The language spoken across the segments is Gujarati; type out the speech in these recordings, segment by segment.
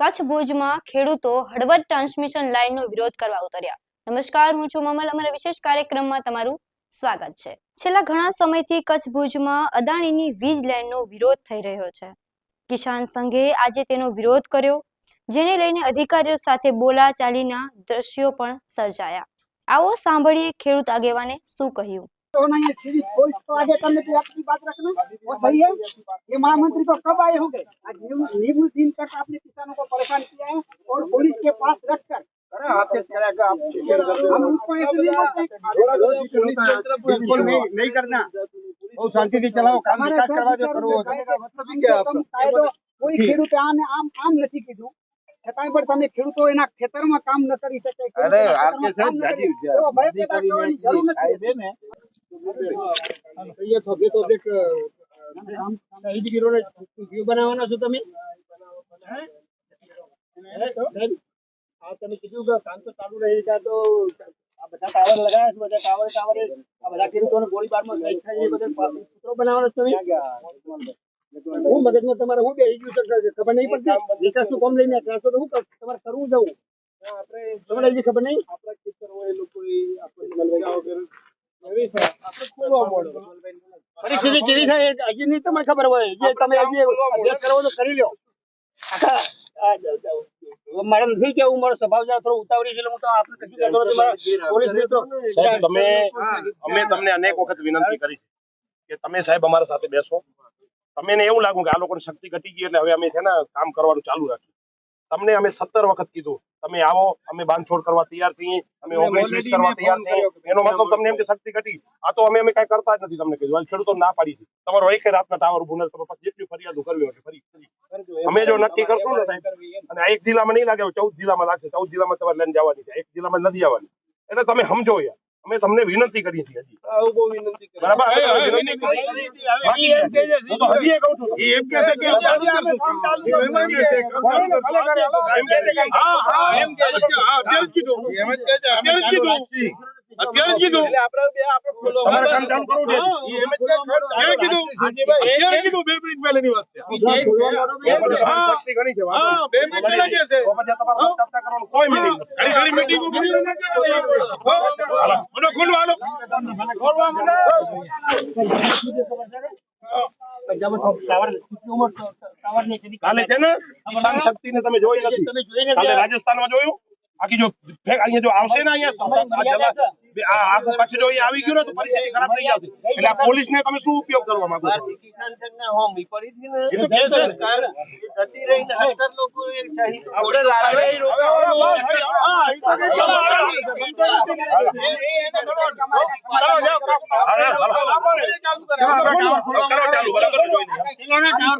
કચ્છ ભુજમાં ખેડૂતો હળવદ ટ્રાન્સમિશન લાઇનનો વિરોધ કરવા ઉતર્યા. નમસ્કાર, હું છું મમલ. અમારા વિશેષ કાર્યક્રમમાં તમારું સ્વાગત છે. છેલ્લા ઘણા સમયથી કચ્છ ભુજમાં અદાણીની વીજ લાઇનનો વિરોધ થઈ રહ્યો છે. કિસાન સંઘે આજે તેનો વિરોધ કર્યો, જેને લઈને અધિકારીઓ સાથે બોલા ચાલીના દ્રશ્યો પણ સર્જાયા. આવો સાંભળીએ ખેડૂત આગેવાને શું કહ્યું. तो आगे करने की आपकी बात रखना वो सही है ये महामंत्री को कब आए होंगे आज नींबू नींबू दिन तक आपने किसानों को परेशान किया है और पुलिस के पास रखकर अरे आपसे करेगा आप हम उसको ऐसे नहीं बोलते बिल्कुल नहीं नहीं करना वो शांति से चलाओ काम विकास करवा दो करो मतलब क्या કાયદો કોઈ ખેડૂતે આને આમ આમ નથી કીધું છતાંય પણ તમે ખેડૂતો એના ખેતરમાં કામ ન કરી શકે અરે, ખેડૂતોના આપકે ખેતરમાં કામ ન સાહેબ, કરી શકે. જાડી એવો ભય પેદા કરવાની જરૂર નથી. બનાવવાના છો તમે તમે કીધું કે તમારે હું બેસી ખબર નહીં પડતી વિકાસનું કોમ લઈને ત્રણસો તો હું તમારે કરવું જવું તમને હજી ખબર નહીં આપણા ખેતર હોય લોકો પરિસ્થિતિ કેવી થાય હજી નહીં તમને ખબર હોય. જે તમે હજી અભ્યાસ કરવો તો કરી લો. આખા આ જાઓ, જાઓ. હવે મારે નથી કેવું મારો સ્વભાવ જરા થોડો ઉતાવળી છે હું તો આપણે કશું કહેતો નથી પોલીસ મિત્રો તમે અમે તમને અનેક વખત વિનંતી કરી કે તમે સાહેબ અમારા સાથે બેસો. તમે એવું લાગુ કે આ લોકોની શક્તિ ઘટી ગઈ એટલે હવે અમે છે ને કામ કરવાનું ચાલુ રાખ્યું. તમને અમે સત્તર વખત કીધું. તમે આવો અમે બાંધછોડ કરવા તૈયાર છીએ અમે ઓગણીસ કરવા તૈયાર છીએ. એનો મતલબ તમને એમ કે શક્તિ ઘટી. આ તો અમે અમે કઈ કરતા જ નથી તમને કીધું. ખેડૂતો ના પાડી છે. તમારો એક રાતના ટાવર ઉભું નથી. તમે પછી જેટલી ફરિયાદો કરવી હોય ફરી અમે જો નક્કી કરશું ને સાહેબ અને એક જિલ્લામાં નહીં લાગે ચૌદ જિલ્લામાં લાગશે. ચૌદ જિલ્લામાં તમારે લઈને જવાની છે. એક જિલ્લામાં નથી જવાની એટલે તમે સમજો યાર. અમે તમને વિનંતી કરી હતી હજી વિનંતી કરી. બાકી એમ કે છે, હજી કહું છું. એમ કે છે કે એમ કે છે કે એમ કે છે હા, હા, એમ કે છે. હા, અત્યારે જ કીધું. અત્યારે જ કીધું. અત્યારે જ કીધું. અત્યારે કીધું. કીધું. બે મિનિટ પહેલાની વાત છે. હા. બે મિનિટ પહેલા છે. કોઈ મને હાલો. કાલે છે ને તમે જોઈ નથી કાલે રાજસ્થાનમાં જોયું બાકી જો અહીંયા જો આવશે ને અહીંયા આ કચ્છ જો આવી ગયું ને તો પરિસ્થિતિ ખરાબ થઈ જશે એટલે આ પોલીસ ને તમે શું ઉપયોગ કરવા માંગો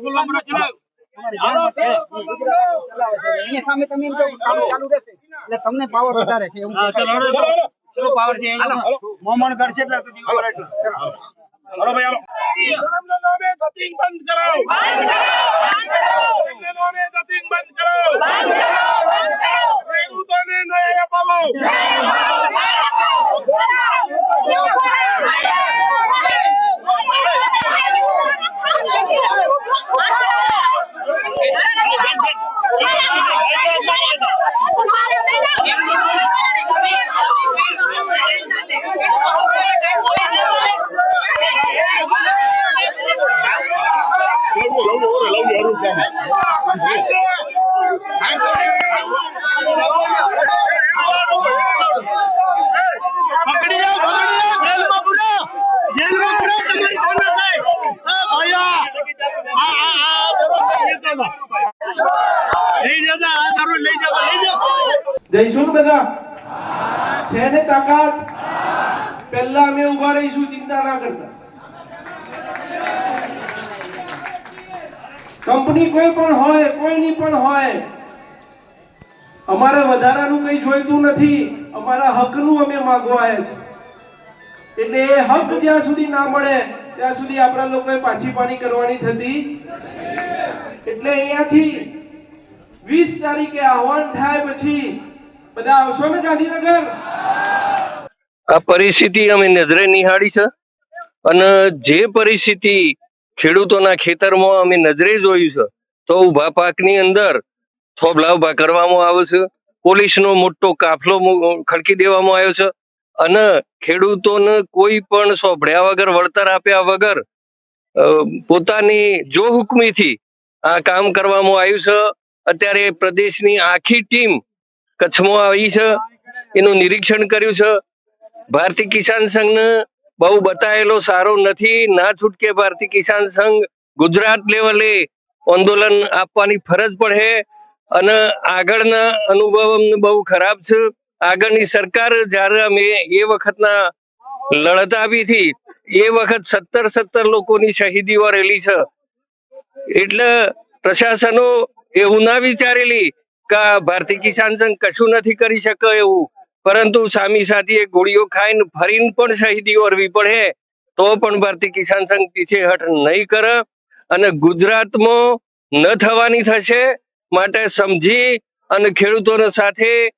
ચલો, બરાબર. એની સામે તમે એમ કામ ચાલુ રહેશે. એટલે તમને પાવર વધારે છે એવું ચલો પાવર છે મોમણ કરશે એટલે. હાલો ભાઈ હાલો. નામે કરાવો બંધ કરાવો ખેડૂતોને ન્યાય અપાવો પકડી જાઓ પકડી જાઓ જેલમાં પૂરો જેલમાં પૂરો તમારી કોને થાય એ ભૈયા આ આ આ દરોજ લઈ જતા લઈ જતા આ દરોજ લઈ જતા લઈ જાઓ જઈશું ને બધા? છે ને તાકાત? પહેલા અમે ઊભા રહીશું, ચિંતા ના કરતા. કંપની કોઈ પણ હોય, કોઈની પણ હોય, અમારે વધારાનું કઈ જોઈતું નથી. અમારા હકનું અમે માગવા છે એટલે એ હક જ્યાં સુધી ના મળે, ત્યાં સુધી આપણા લોકોએ પાછી પાણી કરવાની થતી એટલે અહીંયાથી વીસ તારીખે આહવાન થાય પછી બધા આવશો ને ગાંધીનગર? આ પરિસ્થિતિ અમે નજરે નિહાળી છે. અને જે પરિસ્થિતિ ખેડૂતોના ખેતરમાં અમે નજરે જોયું છે, તો ઊભા પાકની અંદર થોભલા ઊભા કરવામાં આવે છે. પોલીસનો મોટો કાફલો ખડકી દેવામાં આવ્યો છે. અને ખેડૂતોને કોઈ પણ સોંભળ્યા વગર, વળતર આપ્યા વગર પોતાની જો હુકમીથી આ કામ કરવામાં આવ્યું છે. અત્યારે પ્રદેશની આખી ટીમ કચ્છમાં આવી છે. એનું નિરીક્ષણ કર્યું છે. ભારતીય કિસાન સંઘને બહુ બતાવેલો સારો નથી. ના છૂટકે ભારતીય કિસાન સંઘ ગુજરાત લેવલે આંદોલન આપવાની ફરજ પડે અને આગળના અનુભવ બહુ ખરાબ છે. આગળની સરકાર જ્યારે અમે એ વખતના લડત આવી હતી, એ વખત સત્તર સત્તર લોકોની શહીદીઓ રહેલી છે. એટલે પ્રશાસનો એવું ના વિચારેલી ભારતીય કિસાન સંઘ કશું નથી કરી શકે એવું? પરંતુ સામી સાથે ગોળીઓ ખાઈને ફરીને પણ શહીદીઓ કરવી પડે. તો પણ ભારતીય કિસાન સંઘ પીછેહટ નહીં કરે અને ગુજરાતમાં ન થવાની થશે માટે સમજી અને ખેડૂતોને સાથે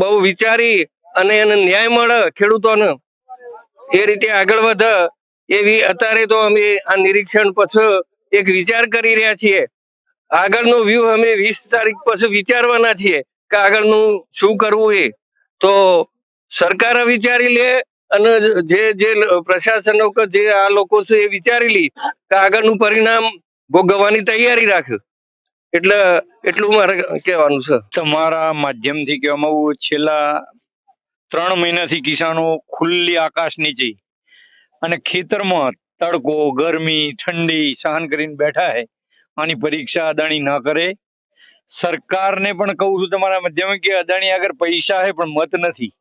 બહુ વિચારી અને એને ન્યાય મળે ખેડૂતોને. એ રીતે આગળ વધે. એવી અત્યારે તો અમે આ નિરીક્ષણ પછી એક વિચાર કરી રહ્યા છીએ. આગળનો વ્યૂહ અમે વીસ તારીખ પછી વિચારવાના છીએ કે આગળનું શું કરવું એ. તો સરકાર વિચારી લે અને જે જે પ્રશાસનો કે જે આ લોકો છે એ વિચારી લે કે આગળનું પરિણામ ભોગવવાની તૈયારી રાખ્યું એટલે, એટલું મારે કહેવાનું છે. તમારા માધ્યમથી કહેવામાં છેલ્લા ત્રણ મહિનાથી કિસાનો ખુલ્લી આકાશ નીચે અને ખેતરમાં તડકો, ગરમી, ઠંડી સહન કરીને બેઠા છે. આની પરીક્ષા અદાણી ન કરે. સરકારને પણ કહું છું તમારા માધ્યમે કે અદાણી આગળ પૈસા છે પણ મત નથી.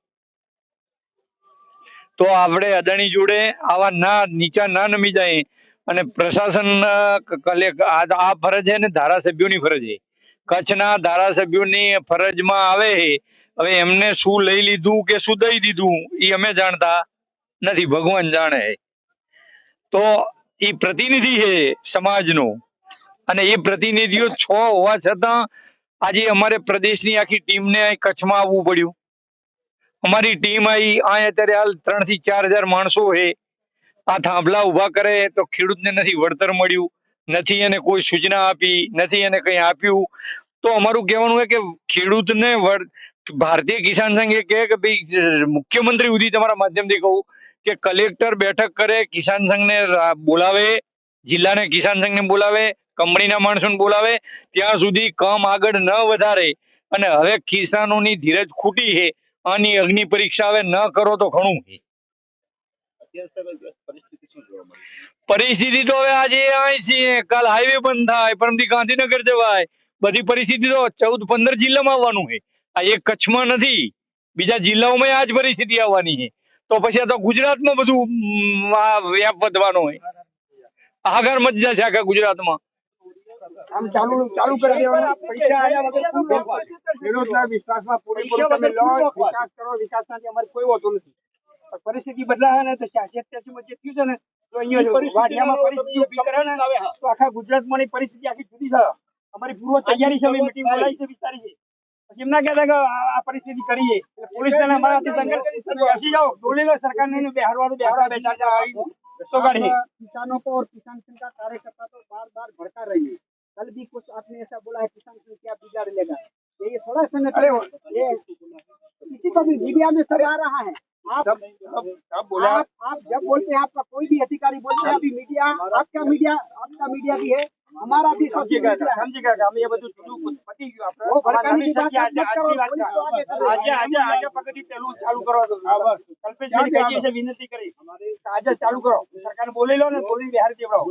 તો આપણે અદાણી જોડે આવા ના, નીચા ના નમી જાય અને પ્રશાસન આ ફરજ છે ને ધારાસભ્યોની ફરજ છે કચ્છના ધારાસભ્યોની ફરજમાં આવે છે હવે એમને શું લઈ લીધું કે શું દઈ દીધું એ અમે જાણતા નથી, ભગવાન જાણે. તો એ પ્રતિનિધિ છે સમાજનો. અને એ પ્રતિનિધિઓ છ હોવા છતાં આજે અમારે પ્રદેશની આખી ટીમને કચ્છમાં આવવું પડ્યું. અમારી ટીમ આવી આ અત્યારે હાલ ત્રણથી ચાર હજાર માણસો છે. આ થાંભલા ઊભા કરે તો ખેડૂતને નથી વળતર મળ્યું, નથી એને કોઈ સૂચના આપી, નથી એને કંઈ આપ્યું. તો અમારું કહેવાનું છે કે ખેડૂતને ભારતીય કિસાન સંઘ કહે કે ભાઈ, મુખ્યમંત્રી સુધી તમારા માધ્યમથી કહું કે કલેક્ટર બેઠક કરે, કિસાન સંઘને બોલાવે, જિલ્લાને કિસાન સંઘને બોલાવે કંપનીના માણસોને બોલાવે, ત્યાં સુધી કમ આગળ ન વધારે. અને હવે કિસાનોની ધીરજ ખૂટી છે. આની અગ્નિ પરીક્ષા હવે ન કરો તો ઘણું પરિસ્થિતિ તો હવે આજે અહીં છીએ કાલ હાઈવે બંધ થાય, પરમથી ગાંધીનગર જવાય. બધી પરિસ્થિતિ તો ચૌદ, પંદર જિલ્લામાં આવવાનું છે. આ એક કચ્છમાં નથી, બીજા જિલ્લાઓમાં આ જ પરિસ્થિતિ આવવાની છે. તો પછી આ તો ગુજરાતમાં બધું વ્યાપ વધવાનો હોય આગળ મચી જશે આખા ગુજરાતમાં. આમ ચાલુ ચાલુ કરી દેવાનું. પૈસા આવ્યા વગર શું રોકવાનું ખેડૂતના વિશ્વાસમાં પૂરેપૂરો તમે લો વિકાસ કરો વિકાસમાંથી અમારે કોઈ હોતો નથી. પરિસ્થિતિ બદલાવે ને તો ચારસો જે થયું છે ને તો અહીંયા પરિસ્થિતિ ઊભી કરે ને તો આખા ગુજરાતમાંની પરિસ્થિતિ આખી જુદી થાય અમારી પૂર્વ તૈયારી છે મિટિંગ બોલાવી છે વિચારી છે. એમ કહેતા કે આ પરિસ્થિતિ કરીએ. પોલીસ અમારા સંઘર્ષ બેસી જાઓ. બોલી સરકાર ને બેહારવાનું બેહારવા બેઠા જાઓ રસ્તો કિસાનો કો કિસાન સંઘ કાર્યકર્તા તો બાર બાર ભડકા રહી कल भी कुछ आपने ऐसा बोला है किसान संघ क्या बिगाड़ लेगा? ये थोड़ा संगठन ये किसी को भी मीडिया में सर आ रहा है। आप जब, जब, जब बोला। आप, आप जब बोलते हैं आपका कोई भी अधिकारी बोलते हैं अभी मीडिया आपका मीडिया आपका मीडिया भी है। हमारा भी समझिएगा चालू करो। हाँ, चालू करो। सरकार बोले लो ना बोली बिहार के बड़ा।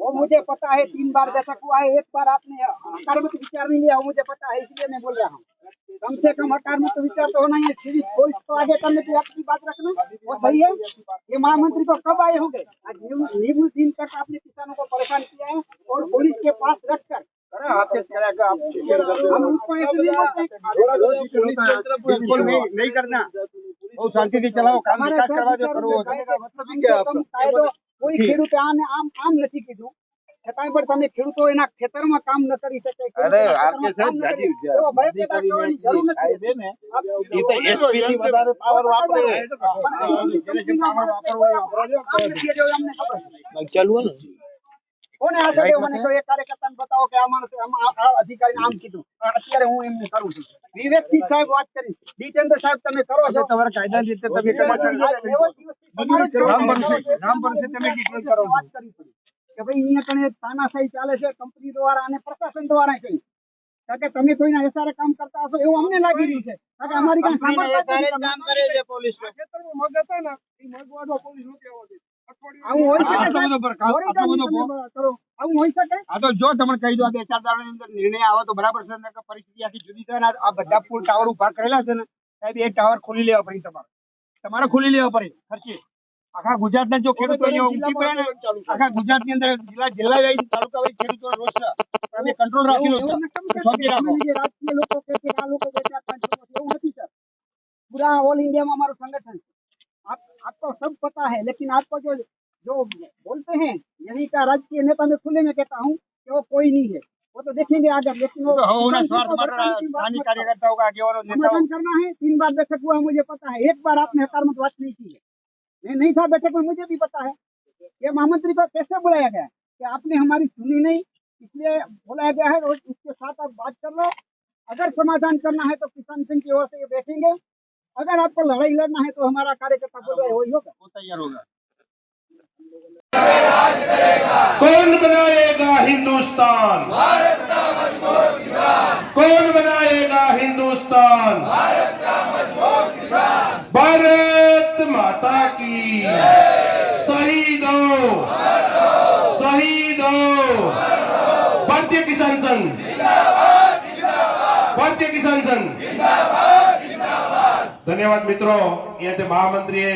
वो मुझे पता है तीन बार बैठक हुआ है एक बार आपने हकार विचार नहीं लिया मुझे पता है इसलिए मैं बोल रहा हूँ। कम से कम हकार में तो विचार तो होना ही सीधी फोर्स को तो आगे करने की आपकी बात रखना वो सही है। ये महामंत्री को कब आए होंगे? आज नीबू दिन तक आपने किसानों को परेशान किया है और पुलिस के पास रखकर। हम नहीं करना। शांति से चलाओ काम करवा दो करो मतलब કોઈ ખેડૂતે આને આમ આમ નથી કીધું. છતાંય પણ તમે ખેડૂતો એના ખેતરમાં કામ ન કરી શકે એ તો વધારે વાપરે. વાપરવો. કોને આ દેવો? મને કોઈ એક કાર્યકર્તાને બતાવો કે આ માણસે આમ આ- અધિકારીને આમ કીધું. અત્યારે હું એમને કરું છું. વિવેક સાહેબ વાત કરી. જીતેન્દ્ર સાહેબ તમે કરો છો. તમારા કાયદા રીતે તમે રામ બનશે તમે ડિક્લેર કરો વાત કરવી પડી. કે ભાઈ અહીંયા કણે તાનાશાહી ચાલે છે કંપની દ્વારા અને પ્રશાસન દ્વારા કઈ. કારણ કે તમે કોઈના ઈશારે કામ કરતા હશો એવું અમને લાગી રહ્યું છે. કારણ કે અમારી કાંઈ સાંભળતા જ. કામ કરે છે પોલીસ મગ હતા ને એ પોલીસ. આવું શકે આ તો તમને કહી દો આ બે ચાર દાડાની અંદર નિર્ણય આવે તો બરાબર છે પરિસ્થિતિ આખી જુદી થાય ને આ- આ બધા ફૂલ ટાવર ઊભા કરેલા છે ને સાહેબ એ ટાવર ખોલી લેવા પડી તમારે. તમારે ખોલી લેવા પડે ખર્ચે. આખા ગુજરાતના જો ખેડૂતો અહીંયા ઉમટી પડે ને આખા ગુજરાતની અંદર જિલ્લા જિલ્લા વાઇઝ તાલુકા વાઇઝ ખેડૂતો રોષ છે તમે કંટ્રોલ રાખેલો છે એવું નથી કે ચોકી રાખો તમે જે રાજકીય લોકો કહે છે કે આ લોકો બે ચાર પાંચ લોકો છે, એવું નથી સર पूरा ऑल इंडिया में हमारा संगठन है आप आपको सब पता है लेकिन आपको जो जो बोलते हैं यही का राजकीय नेता मैं खुले में कहता हूँ कि वो कोई नहीं है वो तो देखेंगे आगे लेकिन वो તો હવોના किसान સ્વાર્થ को માટે भड़काने की बात સ્થાનિક मत करो। કાર્યકર્તાઓ કે આગેવાનો નેતાઓ समाधान करना है तीन बार बैठक हुआ है मुझे पता है एक बार आपने हकार में बात नहीं की है मैं नहीं था बैठक में मुझे भी पता है। ये महामंत्री को कैसे बुलाया गया? कि आपने हमारी सुनी नहीं इसलिए बुलाया गया है और इसके साथ आप बात कर लो। अगर समाधान करना है तो किसान सिंह की ओर से ये बैठेंगे अगर आपको लड़ाई लड़ना है तो हमारा कार्यकर्ता बोल रहे वही होगा। वो तैयार होगा। कौन बनाएगा हिंदुस्तान? भारत का मज़बूत किसान कौन बनाएगा हिंदुस्तान? भारत का मज़बूत किसान। भारत ભારત માતા કી શહીદો શહીદો ભારતીય કિસાન સંઘ ભારતીય કિસાન સંઘ ધન્યવાદ મિત્રો અહીંયા તે મહામંત્રીએ